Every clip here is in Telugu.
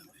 అదే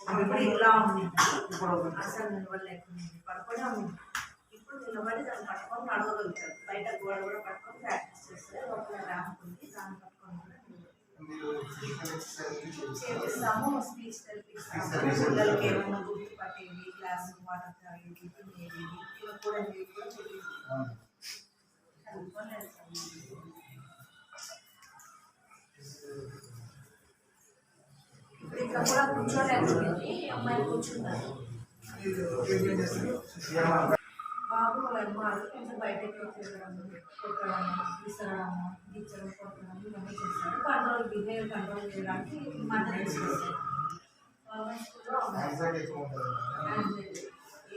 ఇప్పుడు ఇలా ఉంది అసలు నిలబడలేకుండా పడుకొని ఉంది ఇప్పుడు నిలబడి దాన్ని పట్టుకొని నడవగలుగుతారు. బయట గోడ కూడా పట్టుకొని ప్రాక్టీస్ చేస్తారు లోపల ర్యాంప్ ఉంది దాన్ని పట్టుకొని కూడా చేపిస్తాము స్పీచ్ తెప్పిస్తాము పిల్లలకి ఏమైనా గుర్తు పట్టేవి క్లాస్ వాటర్ తాగేది తినేది ఇలా కూడా ఇవి కూడా చేపిస్తాము చదువుకొని వెళ్తాము ఇప్పుడు ఇక్కడ కూడా కూర్చోలేకపోయింది అమ్మాయి కూర్చున్నారు బాబు అమ్మాయి కొంచెం బయటకి తిరగడం కొట్టడం విసరడం గిచ్చడం కొట్టడం ఇవన్నీ చేస్తారు కంట్రోల్ బిహేవియర్ కంట్రోల్ చేయడానికి మద్దతు స్కూల్లో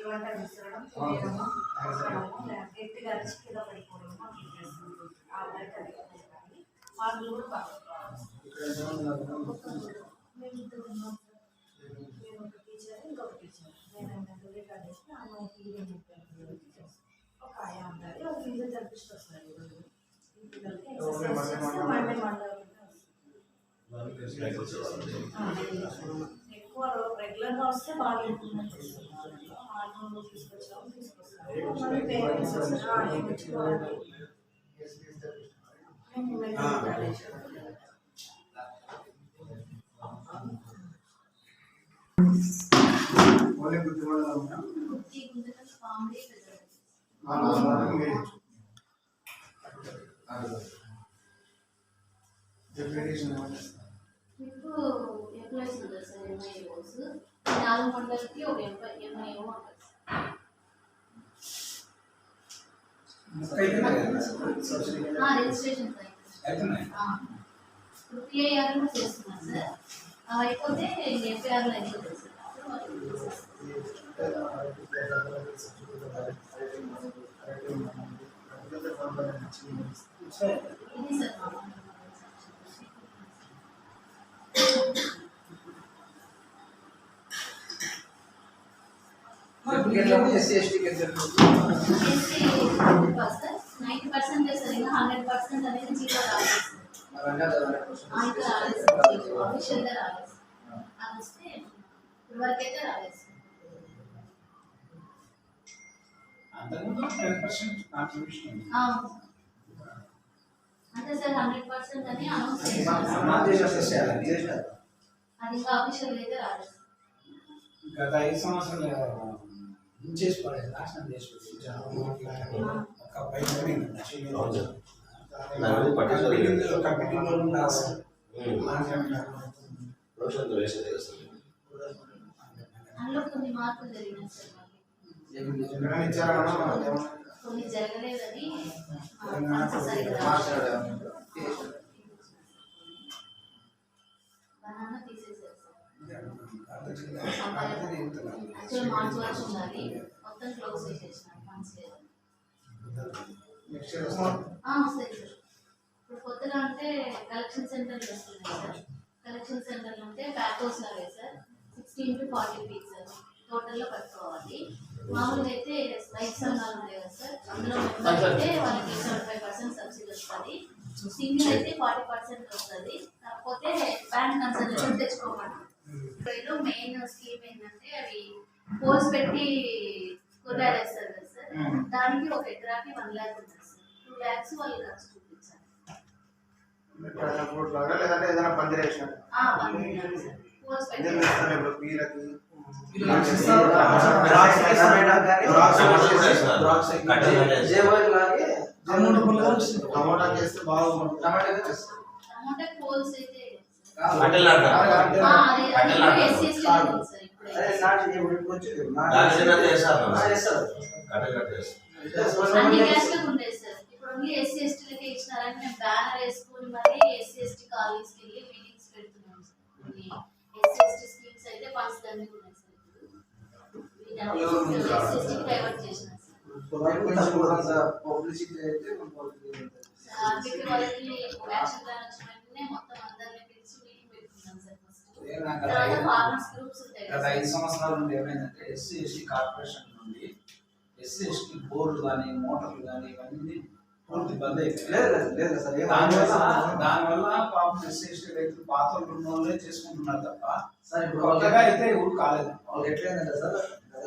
ఏమంటే విసరడం లేదా గట్టిగా అరిచి కింద పడిపోవడము అట్లా చేస్తుంది ఆ మార్కులు కూడా బాగా మేము ఇద్దరు ఉన్నాం సార్. మేము ఒక టీచర్ ఇంకొక టీచర్ నేను మెంటల్ రికార్డ్ చేసిన అమ్మాయికి ఈవెన్ చెప్పాను టీచర్స్ ఒక ఆయా ఉంటారు ఒక ఫీజర్ జరిపిస్తూ వస్తారు ఈరోజు ఈ పిల్లలకి ఎక్సర్సైజ్ చేస్తే మండే మండే ఎక్కువ రెగ్యులర్గా వస్తే బాగా హార్మోన్లు తీసుకొచ్చాము సార్ రిజిస్ట్రేషన్ ఇప్పుడు పిఐఆర్ కూడా చేస్తున్నాం సార్ అవి అయిపోతే ఎఫ్ఐఆర్లో అయిపోతుంది సార్ అప్పుడు వాళ్ళు ఇది సార్ ఎస్సీ ఎస్టీకి నైంటీ పర్సెంట్ సార్ ఇంకా హండ్రెడ్ పర్సెంట్ అనేది జీరో రాలేదు సార్ మరి అన్నారు కదా ఆ, ఇంకా రాలేదు సార్ జీరో అఫీషియల్గా రాలేదు సార్ అది వస్తే ఇప్పుడు వరకు అయితే రాలేదు సార్ అంతకుముందు టెన్ పర్సెంట్ కాంట్రిబ్యూషన్ ఉంది అవును సార్. అంటే సార్ హండ్రెడ్ పర్సెంట్ అని అనౌన్స్ చేశారు అమౌంట్ చేసేసేయాలని అది ఇంకా ఆఫీషియల్ అయితే రాలేదు సార్. గత ఐదు సంవత్సరాలు చేసి పడేది నాశనం చేసి పడేది. ఒక పై బిల్డింగ్ ఉంది. ఇప్పుడు కొత్తగా అంటే కలెక్షన్ వస్తున్నాయి సార్ కలెక్షన్ ప్యాకోస్ లాగే sir sixteen to forty feet sir టోటల్లో కట్టుకోవాలి మామూలుగా అయితే రైతు సంఘాలు ఉన్నాయి కదా సార్? అందులో మెంబర్ అయితే వాళ్ళకి సెవెంటీ ఫైవ్ పర్సెంట్ సబ్సిడీ వస్తుంది సింగిల్ అయితే ఫార్టీ పర్సెంట్ వస్తుంది కాకపోతే బ్యాంక్ కన్సల్టేషన్ తెచ్చుకోమంటారు ఇప్పుడు మెయిన్ స్కీమ్ ఏంటంటే అవి పోల్స్ పెట్టి కూరగాయలు వేస్తారు కదా సార్ దానికి ఒక ఎకరాకి వన్ ల్యాక్ ఉంటుంది సార్ టూ ల్యాక్స్ వాళ్ళు ఖర్చు చూపించాలి టమాటా పోల్స్ అయితే బ్యానర్ వేసుకొని మరి ఎస్సీ ఎస్టీ కాలేజ్కి వెళ్ళి మీటింగ్స్ పెడుతున్నాం సార్. ఎస్సీ ఎస్టీ స్కీమ్స్ అయితే దాన్ని ఉన్నాయి సార్ ఎస్సీ డైవర్ట్ చేసినాం సార్. పబ్లిసిటీ అయితే యాక్షన్ ప్లాన్ వచ్చిన వెంటనే మొత్తం అందరిని గత కదా ఐదు సంవత్సరాల నుండి ఏమైందంటే ఎస్సీ ఎస్టీ కార్పొరేషన్ నుండి ఎస్సీ ఎస్టీ బోర్డులు కానీ మోటార్లు కానీ ఇవన్నీ పూర్తి బంద్ అయిపోయాయి. లేదు లేదు లేదు సార్ ఏం దానివల్ల దానివల్ల పాపం ఎస్సీ ఎస్టీ రైతులు పాత వాళ్ళు వాళ్ళే చేసుకుంటున్నారు తప్ప సార్ ఇప్పుడు కొత్తగా అయితే ఎవరు కాలేదు. వాళ్ళకి ఎట్లయిందంటే సార్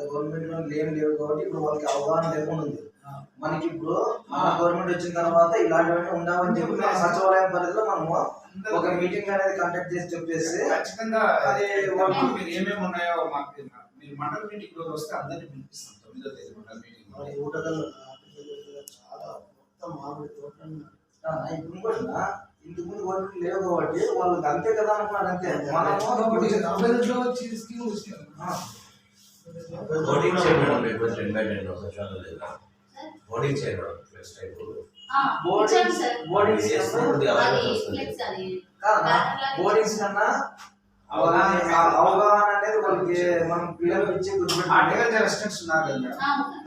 గవర్నమెంట్లో ఏం లేవు కాబట్టి ఇప్పుడు వాళ్ళకి అవగాహన లేకుండా ఉంది. మనకి ఇప్పుడు మన గవర్నమెంట్ వచ్చిన తర్వాత ఇలాంటివన్నీ ఉండవని చెప్పి సచివాలయం పరిధిలో మనము ఒక మీటింగ్ అనేది కండక్ట్ చేసి చెప్పేసి ఖచ్చితంగా అది వాళ్ళు మీరు ఏమేమి ఉన్నాయో మాకు మీరు మండల మీటింగ్ రోజు వస్తే అందరినీ పిలిపిస్తాం. తొమ్మిదో తేదీ మండల మీటింగ్ చాలా మొత్తం మామిడి తోటలు ఇప్పుడు కూడా ఇంతకు ముందు లేవు కాబట్టి వాళ్ళకి అంతే కదా అనుకున్నారు అంతే. మనము ఆ, ఓటింగ్ చేయడం లేకపోతే టెన్ బై టెన్ సచివాలయం లేదా? ఓటింగ్ చేయడం ఫ్లెక్స్ టైప్ ఆ, ఇచ్చాం సార్. బోర్డింగ్ చేస్తే సిస్టమ్ కొద్దిగా అది అవేర్నెస్ వస్తుంది ఫ్లెక్స్ అది. కాదన్నా బ్యానర్ లాగా బోర్డింగ్స్ కన్నా అవగాహన అనేది వాళ్ళకి మనం పిల్లలకి ఇచ్చి. హార్టికల్చర్ రెసిడెంట్స్ ఉన్నారు కదా.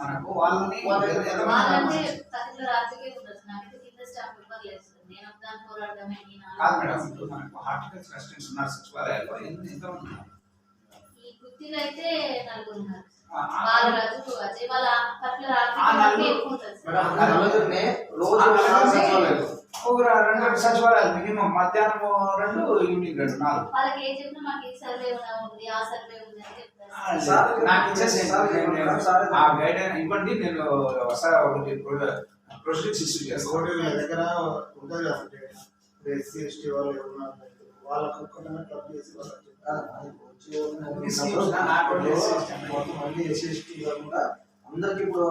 మనకు వాళ్ళని కింద మేడం ఇప్పుడు మనకు హార్టికల్చర్ రెసిడెంట్స్ ఉన్నారు సచివాలయాల్లో ఎంత ఉన్నారు? ఈ అయితే నలుగురు ఉన్నారు బాలరాజు అజయ్ వాళ్ళ సార్ నలుగురిని రోజు ఒక రెండు సచివాలయాలు మినిమం మధ్యాహ్నం రెండు ఈవినింగ్ రెండు నాలుగు. వాళ్ళకి ఏం చెప్పినా మాకు ఈ సర్వే ఉంది ఆ సర్వే ఉంది అని చెప్తారు ఆ, సార్. సార్, నాకు ఇచ్చేసి సార్, సార్, ఆ గైడ్ ఇవ్వండి నేను ఒకసారి ఒకటి ప్రొసీడింగ్స్ ఇష్యూ చేస్తాను దగ్గర ఉంటుంది కదా ఎస్సీ ఎస్టీ వాళ్ళు ఎవరున్నారు వాళ్ళకు క్లబ్ చేసి వాళ్ళకి అన్ని కాకుండా అందరికి ఇప్పుడు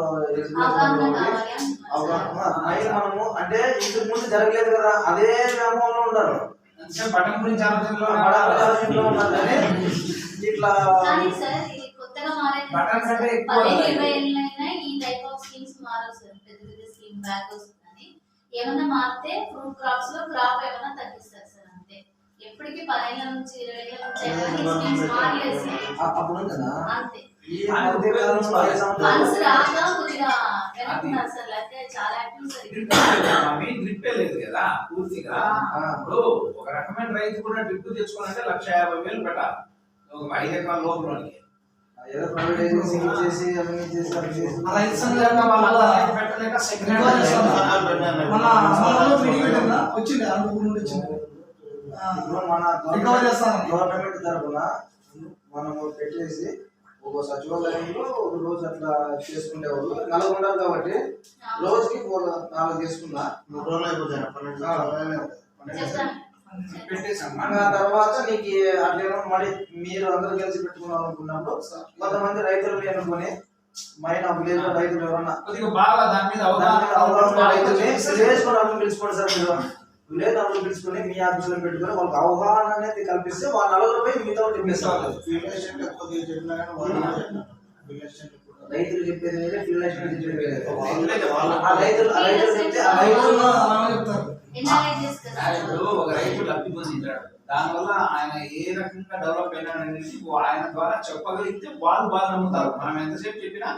మనము అంటే ఇంతకు ముందు జరగలేదు కదా అదే ఉన్నారు. అంటే బటన్ గురించి ఆలోచనలో బడాబాజీలో ఉన్నారు కానీ ఇట్లా కంటే ఎక్కువ ఈ టైప్ ఆఫ్ స్కీమ్స్ మారవు సార్. పెద్ద పెద్ద స్కీమ్ బ్యాక్ వస్తుందని. ఏమన్నా మారితే ఫ్రూట్ క్రాప్స్లో క్రాప్ ఏమన్నా తగ్గిస్తారు ఎప్పటికీ నుంచి ఇరవై నుంచి మారలేదు అప్పుడు ఉంది కదా అంతే. ఈ మధ్య కాలంలో ఐదు ఫండ్స్ సంవత్సరాలు రాగా కొద్దిగా వెనక్కున్నారు సార్ లేకపోతే చాలా active sir drip main drip లేదు కదా పూర్తిగా. ఇప్పుడు ఒక రకమైన రైతు కూడా డ్రిప్ తెచ్చుకోవాలంటే లక్ష యాభై వేలు పెట్టాలి. ఒక ఐదు ఎకరాల లోపలకి వచ్చింది? నుండి వచ్చింది ఇప్పుడు మన రికవర్ చేస్తాను. గవర్నమెంట్ తరఫున మనము పెట్టేసి ఒక సచివాలయంలో ఒక రోజు అట్లా చేసుకునేవాళ్ళు నలుగురు ఉండాలి కాబట్టి రోజుకి నాలుగు చేసుకున్నా మూడు రోజులు అయిపోతాయి పన్నెండు పెట్టేసాం ఆ తర్వాత నీకు అట్లేమో మరి మీరు అందరూ కలిసి పెట్టుకున్నాం అనుకున్నప్పుడు కొంతమంది రైతులు అనుకుని మైన విలేజ్ రైతులు ఎవరన్నా కొద్దిగా బాగా దాని మీద అవగాహన వాళ్ళని పిలుచుకోండి సార్ మీరు. విలేజ్ వాళ్ళని పిలుచుకొని మీ ఆఫీసులో పెట్టుకొని వాళ్ళకి అవగాహన అనేది కల్పిస్తే వాళ్ళ మిగతా వాళ్ళు వాళ్ళు కూడా చెప్పినారు. ఫిలియేషన్ కూడా. రైతులు చెప్పేది వేరే ఫిల్లేషన్ చెప్పేది వేరే వాళ్ళే వాళ్ళ- ఆ రైతులు రైతులు చెప్తే రైతులు ఒక రైతు లబ్ధి పొందించాడు దానివల్ల ఆయన ఏ రకంగా డెవలప్ అయినాడు అనేది ఆయన ద్వారా చెప్పగలిగితే వాళ్ళు బాగా నమ్ముతారు మనం ఎంతసేపు చెప్పినా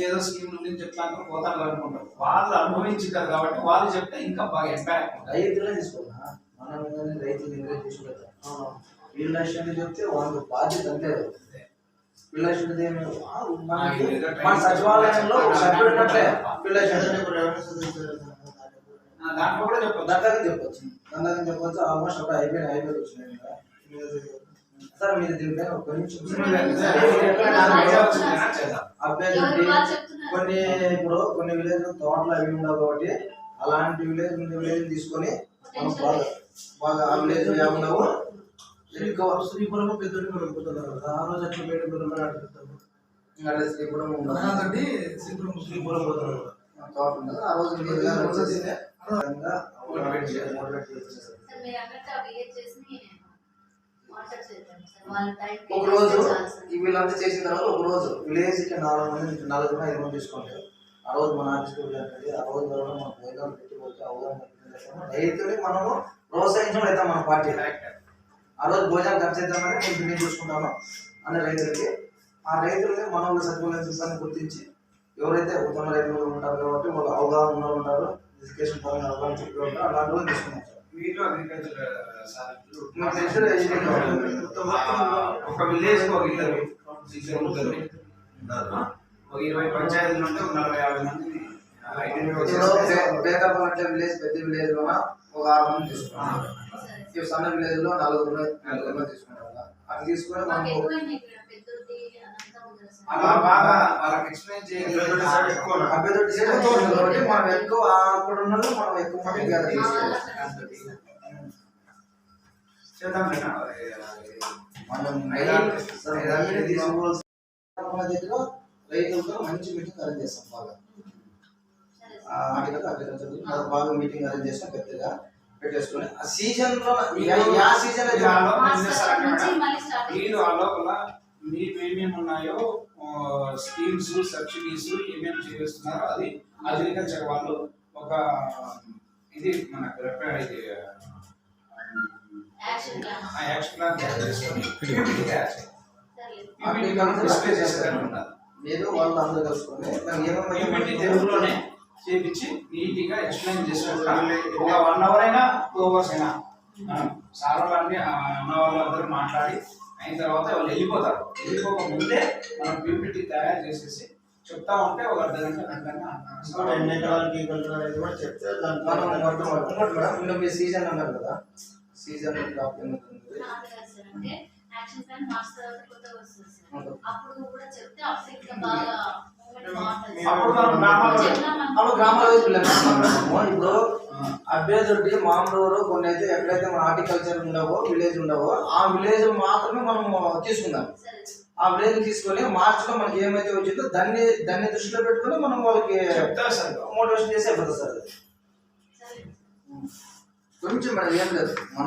ఏదో స్కీమ్ గురించి చెప్తా అనుకుని పోతారు అనుకుంటారు. వాళ్ళు అనుభవించారు కాబట్టి వాళ్ళు చెప్తే ఇంకా బాగా ఇంపాక్ట్ రైతులే తీసుకోవాలా మనం రైతులు దగ్గర తీసుకుంటాం అవును. ఫిల్లేషన్ చెప్తే వాళ్ళ బాధ్యత అంతే ఇదేదో మన సచివాలయంలో ఒక దాంట్లో కూడా చెప్పొచ్చు. దండగా చెప్పొచ్చు. దండగా చెప్పొచ్చు. ఆల్మోస్ట్ అప్పుడు అయిపోయిన అయిపోయి వచ్చినాయి. సార్ మీరు దీనిపైన ఒక కొన్ని ఇప్పుడు కొన్ని విలేజ్ తోటలు అవి ఉండవు కాబట్టి అలాంటి విలేజ్ విలేజ్ తీసుకొని మనం బాగా ఆ విలేజ్ ఉండవు శ్రీపురం కదా. ఆ రోజు అట్లా శ్రీపురం ఉండదు. శ్రీపురం తోట ఉండదు. ఆ రోజు మోటివేట్ చేసి ఒక రోజు ఈ వీళ్ళంతా చేసిన తర్వాత ఒక రోజు విలేజ్కి నాలుగు మంది నలుగురు ఐదు మంది తీసుకోండి ఆ రోజు మన ఆఫీస్కి వెళ్ళండి ఆ రోజు వల్ల మన భోజనాలు పెట్టుకోవచ్చు అవగాహన. రైతుని మనము ప్రోత్సహించడం అయితే మన పార్టీ. ఆ రోజు భోజనం ఖర్చు నేను బిల్డింగ్ చూసుకుంటాను అనే రైతులకి. ఆ రైతులని మన సచివాలయం సిబ్బంది గుర్తించి ఎవరైతే ఉత్తమ రైతులు ఉంటారు కాబట్టి వాళ్ళు అవగాహన ఉంటారు ఎడ్యుకేషన్ పరంగా అవగాహన చెప్పి ఉంటారు. అలాంటి వాళ్ళు తీసుకున్నాం మీరు అగ్రికల్చర్ ఎడ్యుకేషన్ ఒక విలేజ్ ఒక ఇద్దరు ముగ్గురు ఒక ఇరవై పంచాయతీలు ఉంటే ఒక నలభై యాభై మంది బేకప్ అంటే విలేజ్ పెద్ద విలేజ్లో ఒక ఆరు మంది తీసుకున్నాం ఈ సన్న విలేజ్లో నలుగురు నలుగురు మంది తీసుకుంటాం అది తీసుకొని మనం అలా బాగా వాళ్ళకి ఎక్స్ప్లెయిన్ తోడు కాబట్టి మనం ఎక్కువ అక్కడ ఉన్న వాళ్ళు మనం ఎక్కువ మంది చేద్దాం మనం తీసుకోవాల్సిన రైతులతో మంచి మీటింగ్ అరేంజ్ చేస్తాం బాగా. మీటింగ్ అరేంజ్ చేస్తాం పెద్దగా పెట్టేసుకొని. ఆ సీజన్లో యా సీజన్ లోపల మీకు ఏమేమి ఉన్నాయో స్కీమ్స్ సబ్సిడీస్ ఏమేమి చేస్తున్నారో అది అగ్రికల్చర్ వాళ్ళు ఒక ఇది మనకు రెఫర్ ఇది. యాక్షన్ ప్లాన్ మనం డిస్ప్లే వాళ్ళు అందరూ కలుసుకొని మనం తెలుగులోనే చేపించి నీట్గా ఎక్స్ప్లెయిన్ చేసుకుంటా ఒక వన్ అవర్ అయినా టూ అవర్స్ అయినా. మనం సార్ వాళ్ళని ఉన్న వాళ్ళందరూ మాట్లాడి అయిన తర్వాత వాళ్ళు వెళ్ళిపోతారు. వెళ్ళిపోక ముందే మనం పీపీటీ తయారు చేసేసి చెప్తా ఉంటే ఒక అర్ధ గంట ఎన్ని ఎకరాలకి అనేది కూడా చెప్తే మీ సీజన్ అన్నారు కదా. సీజన్ యాక్షన్ ప్లాన్ కొత్తగా వస్తుంది సార్. అప్పుడు కూడా చెప్తే అప్పుడు ఇంకా బాగా గ్రామాల ఇప్పుడు అభ్యర్థుడి మామూలు కొన్ని అయితే ఎక్కడైతే మన హార్టికల్చర్ ఉండవో విలేజ్ ఉండవో ఆ విలేజ్ మాత్రమే మనం తీసుకుందాం. ఆ విలేజ్ తీసుకొని మార్చ్లో మనకి ఏమైతే వచ్చిందో దాన్ని దాన్ని దృష్టిలో పెట్టుకొని మనం వాళ్ళకి చెప్తా సార్. మోటివేషన్ చేసే అయిపోతుంది సార్ కొంచెం మేడం ఏం లేదు.